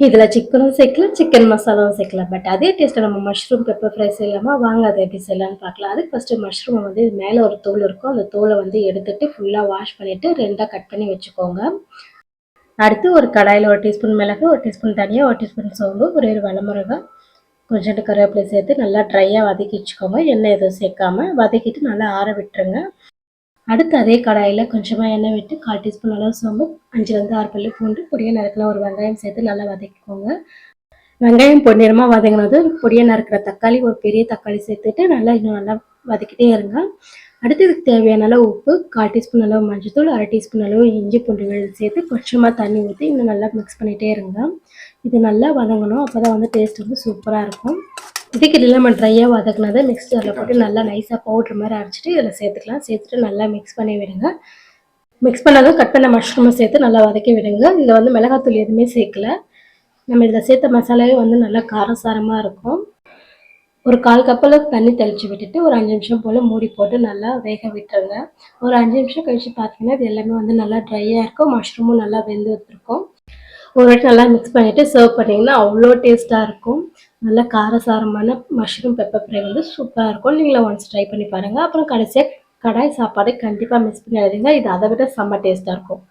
இதில் சிக்கனும் சேர்க்கலாம் சிக்கன் மசாலாவும் சேர்க்கலாம் பட் அதே டேஸ்ட்டில் நம்ம மஷ்ரூம் பெப்பர் ஃப்ரை செய்யலாமா? வாங்க அதை எப்படி செய்யலாம்னு பார்க்கலாம். அதுக்கு ஃபஸ்ட்டு மஷ்ரூமை வந்து இது மேலே ஒரு தோல் இருக்கும். அந்த தோலை வந்து எடுத்துட்டு ஃபுல்லாக வாஷ் பண்ணிவிட்டு ரெண்டாக கட் பண்ணி வச்சுக்கோங்க. அடுத்து ஒரு கடாயில் ஒரு டீஸ்பூன் மிளகு ஒரு டீஸ்பூன் தனியாக ஒரு டீஸ்பூன் சோம்பு ஒரு ஒரு வளமுருகை. கொஞ்சோண்டு கருவேப்பிலை சேர்த்து நல்லா ட்ரையாக வதக்கி வச்சுக்கோங்க. எண்ணெய் எதுவும் சேர்க்காம வதக்கிட்டு நல்லா ஆற விட்டுருங்க. அடுத்து அதே கடாயில் கொஞ்சமாக எண்ணெய் விட்டு கால் டீஸ்பூன் அளவு சோம்பு அஞ்சுலேருந்து ஆறு பல்லு பூண்டு பொடியை நறுக்கின ஒரு வெங்காயம் சேர்த்து நல்லா வதக்கிக்கோங்க. வெங்காயம் பொன்னிறமாக வதங்கினது பொடியை நறுக்கிற தக்காளி ஒரு பெரிய தக்காளி சேர்த்துட்டு நல்லா இன்னும் நல்லா வதக்கிட்டே இருங்க. அடுத்து இதுக்கு தேவையான அளவு உப்பு கால் டீஸ்பூன் அளவு மஞ்சள்தூள் அரை டீஸ்பூன் அளவு இஞ்சி பூண்டு விழுது சேர்த்து கொஞ்சமாக தண்ணி ஊற்றி இன்னும் நல்லா மிக்ஸ் பண்ணிகிட்டே இருங்க. இது நல்லா வதங்கணும் அப்போ தான் வந்து டேஸ்ட் வந்து சூப்பராக இருக்கும். இதுக்கு இடையில நம்ம ட்ரையாக வதக்குனதை மிக்ஸ் போட்டு நல்லா நைஸாக பவுட்ரு மாதிரி அரைச்சிட்டு இதில் சேர்த்துக்கலாம். சேர்த்துட்டு நல்லா மிக்ஸ் பண்ணி விடுங்க. மிக்ஸ் பண்ணதும் கட் பண்ண மஷ்ரூமை சேர்த்து நல்லா வதக்கி விடுங்க. இதில் வந்து மிளகாத்தூள் எதுவுமே சேர்க்கல. நம்ம இதில் சேர்த்த மசாலாவே வந்து நல்லா காரசாரமாக இருக்கும். ஒரு கால் கப்பில் தண்ணி தெளித்து விட்டுட்டு ஒரு அஞ்சு நிமிஷம் போல் மூடி போட்டு நல்லா வேக விட்டுருங்க. ஒரு அஞ்சு நிமிஷம் கழித்து பார்த்தீங்கன்னா இது எல்லாமே வந்து நல்லா ட்ரையாக இருக்கும். மஷ்ரூமும் நல்லா வெந்து வந்திருக்கும். ஒரு வாட்டி நல்லா மிக்ஸ் பண்ணிவிட்டு சர்வ் பண்ணிங்கன்னா அவ்வளோ டேஸ்ட்டாக இருக்கும். நல்ல காரசாரமான மஷ்ரூம் பெப்பர் ஃப்ரை வந்து சூப்பராக இருக்கும். நீங்களும் ஒன்ஸ் ட்ரை பண்ணி பாருங்கள் அப்புறம் கடைசியாக கடாய் சாப்பாடு கண்டிப்பாக மிஸ் பண்ணிடாதீங்க இது அதை விட செம்ம டேஸ்ட்டாக இருக்கும்.